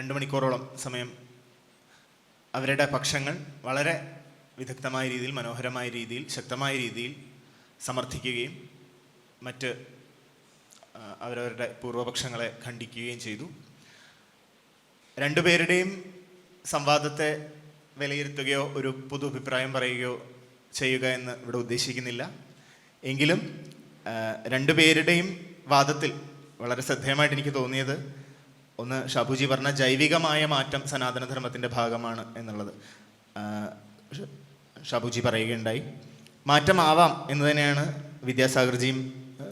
രണ്ട് മണിക്കൂറോളം സമയം അവരുടെ പക്ഷങ്ങൾ വളരെ വിദഗ്ധമായ രീതിയിൽ മനോഹരമായ രീതിയിൽ ശക്തമായ രീതിയിൽ സമർത്ഥിക്കുകയും മറ്റ് അവരവരുടെ പൂർവപക്ഷങ്ങളെ ഖണ്ഡിക്കുകയും ചെയ്തു. രണ്ടുപേരുടെയും സംവാദത്തെ വിലയിരുത്തുകയോ ഒരു പൊതു അഭിപ്രായം പറയുകയോ ചെയ്യുക എന്ന് ഇവിടെ ഉദ്ദേശിക്കുന്നില്ല. എങ്കിലും രണ്ടുപേരുടെയും വാദത്തിൽ വളരെ ശ്രദ്ധേയമായിട്ട് എനിക്ക് തോന്നിയത് ഒന്ന് ഷാബുജി പറഞ്ഞ ജൈവികമായ മാറ്റം സനാതനധർമ്മത്തിന്റെ ഭാഗമാണ് എന്നുള്ളത്. ഷാബുജി പറയുകയുണ്ടായി. മാറ്റമാവാം എന്ന് തന്നെയാണ് വിദ്യാസാഗർജിയും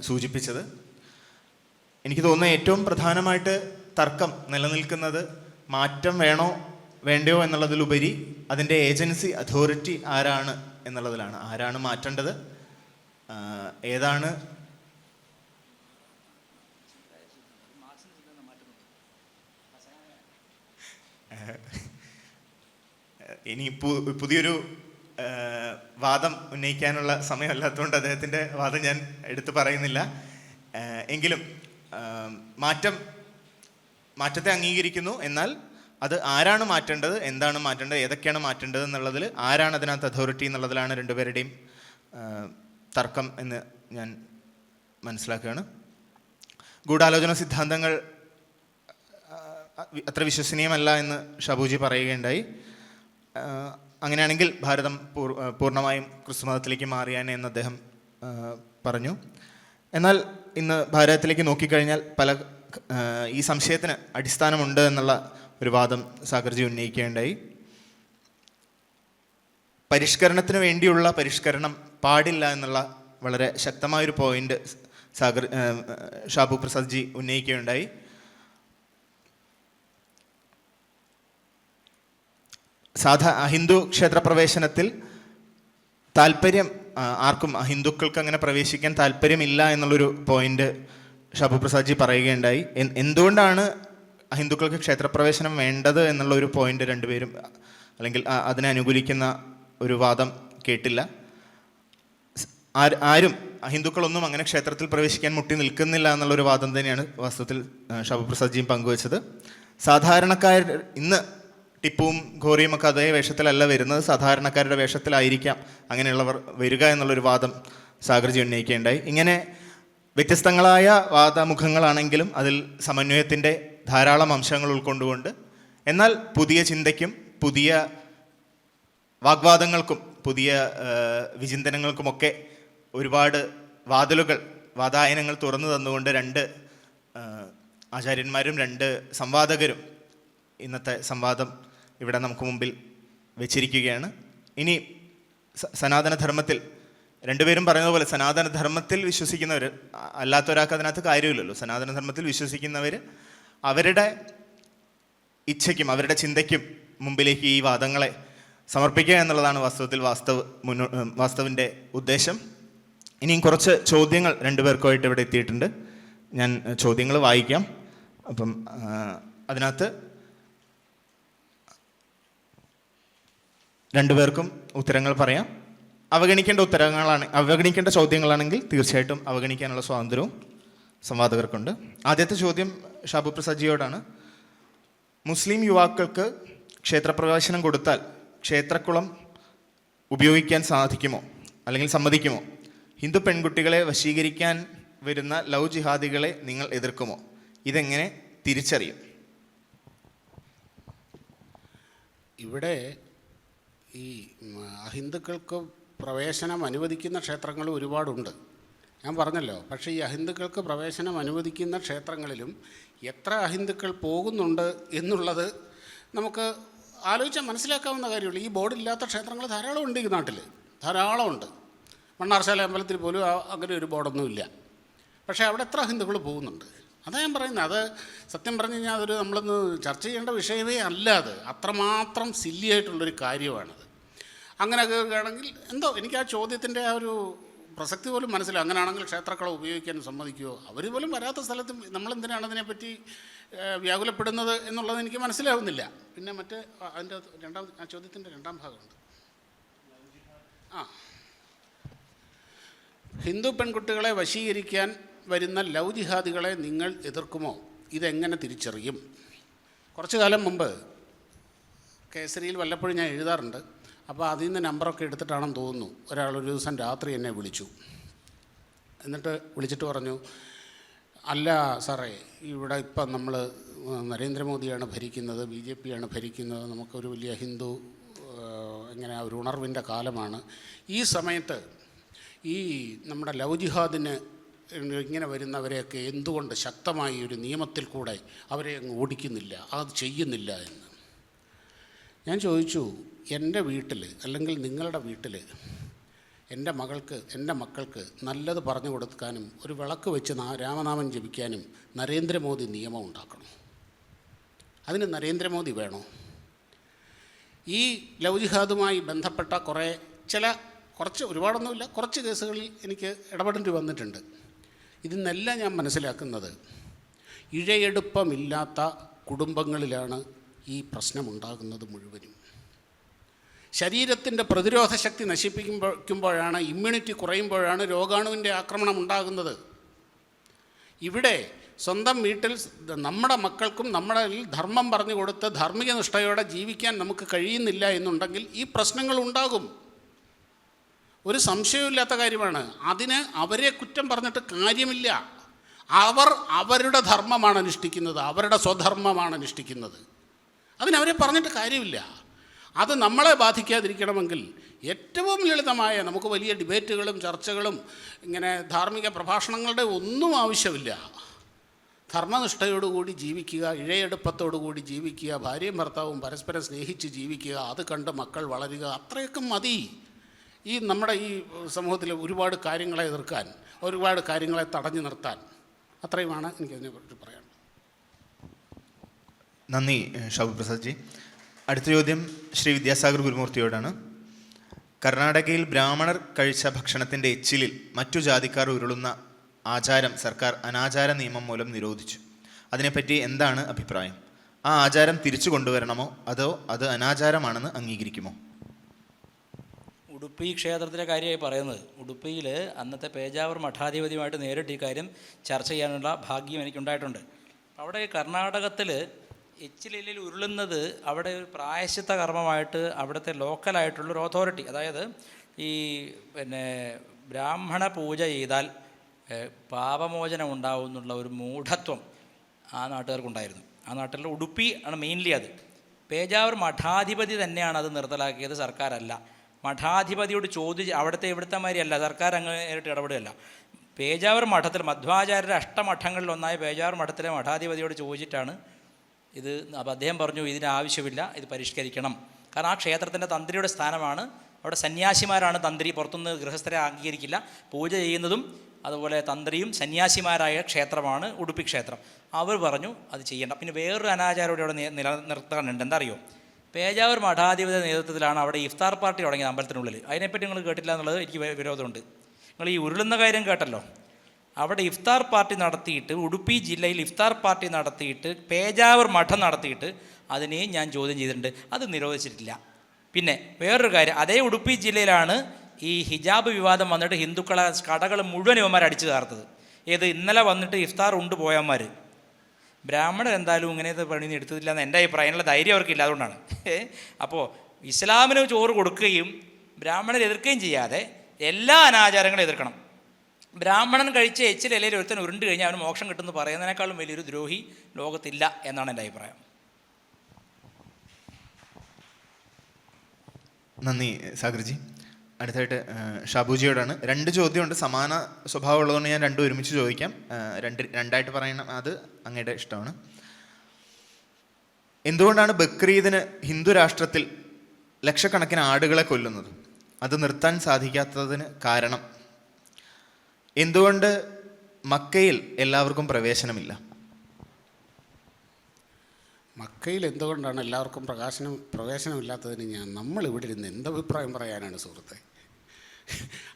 സൂചിപ്പിച്ചത്. എനിക്ക് തോന്നുന്ന ഏറ്റവും പ്രധാനമായിട്ട് തർക്കം നിലനിൽക്കുന്നത് മാറ്റം വേണോ വേണ്ടയോ എന്നുള്ളതിലുപരി അതിന്റെ ഏജൻസി അതോറിറ്റി ആരാണ് എന്നുള്ളതിലാണ്. ആരാണ് മാറ്റേണ്ടത്? ഏതാണ് ഇനി പുതിയൊരു വാദം ഉന്നയിക്കാനുള്ള സമയമല്ലാത്തതുകൊണ്ട് അദ്ദേഹത്തിന്റെ വാദം ഞാൻ എടുത്തു പറയുന്നില്ല. എങ്കിലും മാറ്റം മാറ്റത്തെ അംഗീകരിക്കുന്നു. എന്നാൽ അത് ആരാണ് മാറ്റേണ്ടത് എന്താണ് മാറ്റേണ്ടത് ഏതൊക്കെയാണ് മാറ്റേണ്ടത് എന്നുള്ളതിൽ ആരാണ് അതിനകത്ത് അതോറിറ്റി എന്നുള്ളതിലാണ് രണ്ടുപേരുടെയും തർക്കം എന്ന് ഞാൻ മനസ്സിലാക്കുകയാണ്. ഗൂഢാലോചന സിദ്ധാന്തങ്ങൾ അത്ര വിശ്വസനീയമല്ല എന്ന് ഷബുജി പറയുകയുണ്ടായി. അങ്ങനെയാണെങ്കിൽ ഭാരതം പൂർണമായും ക്രിസ്തുമതത്തിലേക്ക് മാറിയാനെ എന്ന് അദ്ദേഹം പറഞ്ഞു. എന്നാൽ ഇന്ന് ഭാരതത്തിലേക്ക് നോക്കിക്കഴിഞ്ഞാൽ പല ഈ സംശയത്തിന് അടിസ്ഥാനമുണ്ട് എന്നുള്ള ഒരു വാദം സാഗർജി ഉന്നയിക്കുകയുണ്ടായി. പരിഷ്കരണത്തിന് വേണ്ടിയുള്ള പരിഷ്കരണം പാടില്ല എന്നുള്ള വളരെ ശക്തമായൊരു പോയിന്റ് സാഗർ ഷാബു പ്രസാദ് ജി ഉന്നയിക്കുകയുണ്ടായി. സാധാ ഹിന്ദു ക്ഷേത്രപ്രവേശനത്തിൽ താല്പര്യം ആർക്കും ഹിന്ദുക്കൾക്ക് അങ്ങനെ പ്രവേശിക്കാൻ താല്പര്യമില്ല എന്നുള്ളൊരു പോയിന്റ് ഷാബു പ്രസാദ്ജി പറയുകയുണ്ടായി. എന്തുകൊണ്ടാണ് ഹിന്ദുക്കൾക്ക് ക്ഷേത്രപ്രവേശനം വേണ്ടത് എന്നുള്ള ഒരു പോയിന്റ് രണ്ടുപേരും അല്ലെങ്കിൽ അതിനെ അനുകൂലിക്കുന്ന ഒരു വാദം കേട്ടില്ല. ആര്- ഹിന്ദുക്കളൊന്നും അങ്ങനെ ക്ഷേത്രത്തിൽ പ്രവേശിക്കാൻ മുട്ടി നിൽക്കുന്നില്ല എന്നുള്ളൊരു വാദം തന്നെയാണ് വാസ്തവത്തിൽ ഷാബു പ്രസാദ്ജിയും പങ്കുവച്ചത്. സാധാരണക്കാർ ഇന്ന് ടിപ്പുവും ഘോറിയും ഒക്കെ അതേ വേഷത്തിലല്ല വരുന്നത്. സാധാരണക്കാരുടെ വേഷത്തിലായിരിക്കാം അങ്ങനെയുള്ളവർ വരിക എന്നുള്ളൊരു വാദം സാഗർജി ഉന്നയിക്കുകയുണ്ടായി. ഇങ്ങനെ വ്യത്യസ്തങ്ങളായ വാദമുഖങ്ങളാണെങ്കിലും അതിൽ സമന്വയത്തിന്റെ ധാരാളം അംശങ്ങൾ ഉൾക്കൊണ്ടുകൊണ്ട് എന്നാൽ പുതിയ ചിന്തയ്ക്കും പുതിയ വാഗ്വാദങ്ങൾക്കും പുതിയ വിചിന്തനങ്ങൾക്കുമൊക്കെ ഒരുപാട് വാതിലുകൾ വാതായനങ്ങൾ തുറന്നു തന്നുകൊണ്ട് രണ്ട് ആചാര്യന്മാരും രണ്ട് സംവാദകരും ഇന്നത്തെ സംവാദം ഇവിടെ നമുക്ക് മുമ്പിൽ വെച്ചിരിക്കുകയാണ്. ഇനി സനാതനധർമ്മത്തിൽ രണ്ടുപേരും പറഞ്ഞതുപോലെ പോലെ സനാതനധർമ്മത്തിൽ വിശ്വസിക്കുന്നവർ അല്ലാത്ത ഒരാൾക്ക് അതിനകത്ത് കാര്യമില്ലല്ലോ. സനാതനധർമ്മത്തിൽ വിശ്വസിക്കുന്നവർ അവരുടെ ഇച്ഛയ്ക്കും അവരുടെ ചിന്തയ്ക്കും മുമ്പിലേക്ക് ഈ വാദങ്ങളെ സമർപ്പിക്കുക എന്നുള്ളതാണ് വാസ്തവത്തിൽ വാസ്തവ് മുന്നോ വാസ്തവിന്റെ ഉദ്ദേശം. ഇനിയും കുറച്ച് ചോദ്യങ്ങൾ രണ്ടുപേർക്കുമായിട്ട് ഇവിടെ എത്തിയിട്ടുണ്ട്. ഞാൻ ചോദ്യങ്ങൾ വായിക്കാം. അപ്പം അതിനകത്ത് രണ്ടുപേർക്കും ഉത്തരങ്ങൾ പറയാം. അവഗണിക്കേണ്ട ഉത്തരങ്ങളാണ് അവഗണിക്കേണ്ട ചോദ്യങ്ങളാണെങ്കിൽ തീർച്ചയായിട്ടും അവഗണിക്കാനുള്ള സ്വാതന്ത്ര്യവും സംവാദകർക്കുണ്ട്. ആദ്യത്തെ ചോദ്യം ഷാബു പ്രസാദ്ജിയോടാണ്. മുസ്ലിം യുവാക്കൾക്ക് ക്ഷേത്രപ്രവേശനം കൊടുത്താൽ ക്ഷേത്രക്കുളം ഉപയോഗിക്കാൻ സാധിക്കുമോ? അല്ലെങ്കിൽ സമ്മതിക്കുമോ? ഹിന്ദു പെൺകുട്ടികളെ വശീകരിക്കാൻ വരുന്ന ലവ് ജിഹാദികളെ നിങ്ങൾ എതിർക്കുമോ? ഇതെങ്ങനെ തിരിച്ചറിയും? ഇവിടെ ഈ അഹിന്ദുക്കൾക്ക് പ്രവേശനം അനുവദിക്കുന്ന ക്ഷേത്രങ്ങൾ ഒരുപാടുണ്ട്. ഞാൻ പറഞ്ഞല്ലോ പക്ഷേ ഈ അഹിന്ദുക്കൾക്ക് പ്രവേശനം അനുവദിക്കുന്ന ക്ഷേത്രങ്ങളിലും എത്ര അഹിന്ദുക്കൾ പോകുന്നുണ്ട് എന്നുള്ളത് നമുക്ക് ആലോചിച്ചാൽ മനസ്സിലാക്കാവുന്ന കാര്യമുള്ളൂ. ഈ ബോർഡില്ലാത്ത ക്ഷേത്രങ്ങൾ ധാരാളം ഉണ്ട് ഈ നാട്ടിൽ ധാരാളമുണ്ട്. മണ്ണാർശാല അമ്പലത്തിൽ പോലും അങ്ങനെ ഒരു ബോർഡൊന്നുമില്ല. പക്ഷേ അവിടെ എത്ര ഹിന്ദുക്കൾ പോകുന്നുണ്ട്? അതാ ഞാൻ പറയുന്നത് അത് സത്യം പറഞ്ഞു കഴിഞ്ഞാൽ അതൊരു നമ്മളൊന്ന് ചർച്ച ചെയ്യേണ്ട വിഷയമേ അല്ല അത്. അത്രമാത്രം സില്ലിയായിട്ടുള്ളൊരു കാര്യമാണത്. അങ്ങനെ കേൾക്കുകയാണെങ്കിൽ എന്തോ എനിക്ക് ആ ചോദ്യത്തിന്റെ ആ ഒരു പ്രസക്തി പോലും മനസ്സിലാവും അങ്ങനെയാണെങ്കിൽ ക്ഷേത്രക്കളം ഉപയോഗിക്കാൻ സമ്മതിക്കുമോ അവർ പോലും വരാത്ത സ്ഥലത്ത് നമ്മളെന്തിനാണ് അതിനെപ്പറ്റി വ്യാകുലപ്പെടുന്നത് എന്നുള്ളത് എനിക്ക് മനസ്സിലാവുന്നില്ല. പിന്നെ മറ്റേ അതിന്റെ രണ്ടാം ആ ചോദ്യത്തിന്റെ രണ്ടാം ഭാഗമുണ്ട്. ആ. ഹിന്ദു പെൺകുട്ടികളെ വശീകരിക്കാൻ വരുന്ന ലവ് ജിഹാദികളെ നിങ്ങൾ എതിർക്കുമോ? ഇതെങ്ങനെ തിരിച്ചറിയും? കുറച്ചു കാലം മുമ്പ് കേസരിയിൽ വല്ലപ്പോഴും ഞാൻ എഴുതാറുണ്ട്. അപ്പോൾ അതിൽ നിന്ന് നമ്പറൊക്കെ എടുത്തിട്ടാണെന്ന് തോന്നുന്നു. ഒരാൾ ഒരു ദിവസം രാത്രി എന്നെ വിളിച്ചു. എന്നിട്ട് വിളിച്ചിട്ട് പറഞ്ഞു അല്ല സാറേ ഇവിടെ ഇപ്പം നമ്മൾ നരേന്ദ്രമോദിയാണ് ഭരിക്കുന്നത് ബി ജെ പിയാണ് ഭരിക്കുന്നത്. നമുക്കൊരു വലിയ ഹിന്ദു ഇങ്ങനെ ഒരു ഉണർവിന്റെ കാലമാണ്. ഈ സമയത്ത് ഈ നമ്മുടെ ലവ് ജിഹാദിന് ഇങ്ങനെ വരുന്നവരെയൊക്കെ എന്തുകൊണ്ട് ശക്തമായി ഒരു നിയമത്തിൽ കൂടെ അവരെ അങ്ങ് ഓടിക്കുന്നില്ല? അത് ചെയ്യുന്നില്ല എന്ന്. ഞാൻ ചോദിച്ചു എന്റെ വീട്ടിൽ അല്ലെങ്കിൽ നിങ്ങളുടെ വീട്ടിൽ എന്റെ മകൾക്ക് എന്റെ മക്കൾക്ക് നല്ലത് പറഞ്ഞു കൊടുക്കാനും ഒരു വിളക്ക് വെച്ച് രാമനാമം ജപിക്കാനും നരേന്ദ്രമോദി നിയമം ഉണ്ടാക്കണം. അതിന് നരേന്ദ്രമോദി വേണോ? ഈ ലവ് ജിഹാദുമായി ബന്ധപ്പെട്ട കുറേ ചില കുറച്ച് ഒരുപാടൊന്നുമില്ല കുറച്ച് കേസുകളിൽ എനിക്ക് ഇടപെടേണ്ടി വന്നിട്ടുണ്ട്. ഇതിൽ ഞാൻ മനസ്സിലാക്കുന്നത്. ഇഴയെടുപ്പമില്ലാത്ത കുടുംബങ്ങളിലാണ് ഈ പ്രശ്നമുണ്ടാകുന്നത് മുഴുവനും. ശരീരത്തിന്റെ പ്രതിരോധ ശക്തി നശിപ്പിക്കുമ്പോഴാണ് ഇമ്മ്യൂണിറ്റി കുറയുമ്പോഴാണ് രോഗാണുവിന്റെ ആക്രമണം ഉണ്ടാകുന്നത്. ഇവിടെ സ്വന്തം വീട്ടിൽ നമ്മുടെ മക്കൾക്കും നമ്മുടെ ധർമ്മം പറഞ്ഞു കൊടുത്ത് ധാർമ്മിക നിഷ്ഠയോടെ ജീവിക്കാൻ നമുക്ക് കഴിയുന്നില്ല എന്നുണ്ടെങ്കിൽ ഈ പ്രശ്നങ്ങൾ ഉണ്ടാകും. ഒരു സംശയമില്ലാത്ത കാര്യമാണ്. അതിന് അവരെ കുറ്റം പറഞ്ഞിട്ട് കാര്യമില്ല. അവർ അവരുടെ ധർമ്മമാണ് അനുഷ്ഠിക്കുന്നത്. അവരുടെ സ്വധർമ്മമാണ് അനുഷ്ഠിക്കുന്നത്. അതിനവരെ പറഞ്ഞിട്ട് കാര്യമില്ല. അത് നമ്മളെ ബാധിക്കാതിരിക്കണമെങ്കിൽ ഏറ്റവും ലളിതമായ നമുക്ക് വലിയ ഡിബേറ്റുകളും ചർച്ചകളും ഇങ്ങനെ ധാർമ്മിക പ്രഭാഷണങ്ങളുടെ ഒന്നും ആവശ്യമില്ല. ധർമ്മനിഷ്ഠയോടുകൂടി ജീവിക്കുക ഇഴയെടുപ്പത്തോടുകൂടി ജീവിക്കുക ഭാര്യയും ഭർത്താവും പരസ്പരം സ്നേഹിച്ച് ജീവിക്കുക അത് കണ്ട് മക്കൾ വളരുക അത്രയൊക്കെ മതി. ഈ നമ്മുടെ ഈ സമൂഹത്തിൽ ഒരുപാട് കാര്യങ്ങളെ എതിർക്കാൻ ഒരുപാട് കാര്യങ്ങളെ തടഞ്ഞു നിർത്താൻ. അത്രയുമാണ് എനിക്കതിനെക്കുറിച്ച് പറയാൻ. നന്ദി ഷാബു പ്രസാദ് ജി അടുത്ത ചോദ്യം ശ്രീ വിദ്യാസാഗർ ഗുരുമൂർത്തിയോടാണ്. കർണാടകയിൽ ബ്രാഹ്മണർ കഴിച്ച ഭക്ഷണത്തിന്റെ എച്ചിലിൽ മറ്റു ജാതിക്കാർ ഉരുളുന്ന ആചാരം സർക്കാർ അനാചാര നിയമം മൂലം നിരോധിച്ചു. അതിനെപ്പറ്റി എന്താണ് അഭിപ്രായം? ആ ആചാരം തിരിച്ചു കൊണ്ടുവരണമോ? അതോ അത് അനാചാരമാണെന്ന് അംഗീകരിക്കുമോ? ഉടുപ്പി ക്ഷേത്രത്തിലെ കാര്യമായി പറയുന്നത്. ഉടുപ്പിയിൽ അന്നത്തെ പേജാവർ മഠാധിപതിയുമായിട്ട് നേരിട്ട് ഈ കാര്യം ചർച്ച ചെയ്യാനുള്ള ഭാഗ്യം എനിക്കുണ്ടായിട്ടുണ്ട്. അവിടെ കർണാടകത്തിൽ എച്ചിലില്ലിൽ ഉരുളുന്നത് അവിടെ ഒരു പ്രായശ്ചിത്ത കർമ്മമായിട്ട് അവിടുത്തെ ലോക്കലായിട്ടുള്ളൊരു അതോറിറ്റി അതായത് ഈ പിന്നെ ബ്രാഹ്മണ പൂജ ചെയ്താൽ പാപമോചനം ഉണ്ടാവും എന്നുള്ള ഒരു മൂഢത്വം ആ നാട്ടുകാർക്കുണ്ടായിരുന്നു. ആ നാട്ടിലെ ഉടുപ്പി ആണ് മെയിൻലി അത്. പേജാവർ മഠാധിപതി തന്നെയാണ് അത് നിർത്തലാക്കിയത് സർക്കാരല്ല. മഠാധിപതിയോട് ചോദിച്ച് അവിടുത്തെ ഇവിടുത്തെ മാതിരിയല്ല സർക്കാർ അങ്ങനെയായിട്ട് ഇടപെടുകയല്ല. പേജാവർ മഠത്തിൽ മധ്വാചാര്യരുടെ അഷ്ടമഠങ്ങളിൽ ഒന്നായ പേജാവർ മഠത്തിലെ മഠാധിപതിയോട് ചോദിച്ചിട്ടാണ് ഇത് അപ്പോൾ അദ്ദേഹം പറഞ്ഞു ഇതിന് ആവശ്യമില്ല ഇത് പരിഷ്കരിക്കണം. കാരണം ആ ക്ഷേത്രത്തിന്റെ തന്ത്രിയുടെ സ്ഥാനമാണ്. അവിടെ സന്യാസിമാരാണ് തന്ത്രി പുറത്തുനിന്ന് ഗൃഹസ്ഥരെ അംഗീകരിക്കില്ല. പൂജ ചെയ്യുന്നതും അതുപോലെ തന്ത്രിയും സന്യാസിമാരായ ക്ഷേത്രമാണ് ഉടുപ്പി ക്ഷേത്രം. അവർ പറഞ്ഞു അത് ചെയ്യേണ്ട. പിന്നെ വേറൊരു അനാചാരം നില നിലനിർത്താനുണ്ട് എന്താ അറിയോ? പേജാവൂർ മഠാധിപതി നേതൃത്വത്തിലാണ് അവിടെ ഇഫ്താർ പാർട്ടി തുടങ്ങിയത് അമ്പലത്തിനുള്ളിൽ. അതിനെപ്പറ്റി നിങ്ങൾ കേട്ടില്ല എന്നുള്ളത് എനിക്ക് വിരോധമുണ്ട്. നിങ്ങൾ ഈ ഉരുളുന്ന കാര്യം കേട്ടല്ലോ. അവിടെ ഇഫ്താർ പാർട്ടി നടത്തിയിട്ട് ഉടുപ്പി ജില്ലയിൽ ഇഫ്താർ പാർട്ടി നടത്തിയിട്ട് പേജാവൂർ മഠം നടത്തിയിട്ട് അതിനെയും ഞാൻ ചോദ്യം ചെയ്തിട്ടുണ്ട്. അത് നിരോധിച്ചിട്ടില്ല. പിന്നെ വേറൊരു കാര്യം അതേ ഉടുപ്പി ജില്ലയിലാണ് ഈ ഹിജാബ് വിവാദം വന്നിട്ട് ഹിന്ദുക്കളെ കടകൾ മുഴുവൻ ഇവന്മാർ അടിച്ചു ചേർത്തത് ഏത് ഇന്നലെ വന്നിട്ട് ഇഫ്താർ ഉണ്ട് പോയന്മാർ ബ്രാഹ്മണർ എന്തായാലും ഇങ്ങനത്തെ പണി എടുത്തിട്ടില്ല എന്ന് എന്റെ അഭിപ്രായം അതിനുള്ള ധൈര്യം അവർക്കില്ല അതുകൊണ്ടാണ്. അപ്പോൾ ഇസ്ലാമിന് ചോറ് കൊടുക്കുകയും ബ്രാഹ്മണരെ എതിർക്കുകയും ചെയ്യാതെ എല്ലാ അനാചാരങ്ങളും എതിർക്കണം. ബ്രാഹ്മണൻ കഴിച്ച എച്ചിൽ ഇലയിൽ ഒരുത്തൻ ഉരുണ്ട് കഴിഞ്ഞാൽ അവന് മോക്ഷം കിട്ടുമെന്ന് പറയുന്നതിനേക്കാളും വലിയൊരു ദ്രോഹി ലോകത്തില്ല എന്നാണ് എന്റെ അഭിപ്രായം. നന്ദി സാഗർജി. അടുത്തായിട്ട് ഷാബുജിയോടാണ്. രണ്ട് ചോദ്യമുണ്ട്. സമാന സ്വഭാവം ഉള്ളതുകൊണ്ട് ഞാൻ രണ്ടും ഒരുമിച്ച് ചോദിക്കാം. രണ്ട് രണ്ടായിട്ട് പറയണം. അത് അങ്ങയുടെ ഇഷ്ടമാണ്. എന്തുകൊണ്ടാണ് ബക്രീദിന് ഹിന്ദു രാഷ്ട്രത്തിൽ ലക്ഷക്കണക്കിന് ആടുകളെ കൊല്ലുന്നത്? അത് നിർത്താൻ സാധിക്കാത്തതിന് കാരണം? എന്തുകൊണ്ട് മക്കയിൽ എല്ലാവർക്കും പ്രവേശനമില്ല? മക്കയിൽ എന്തുകൊണ്ടാണ് എല്ലാവർക്കും പ്രകാശനം പ്രവേശനമില്ലാത്തതിന് ഞാൻ നമ്മളിവിടെ ഇരുന്ന് എന്ത് അഭിപ്രായം പറയാനാണ് സുഹൃത്തെ?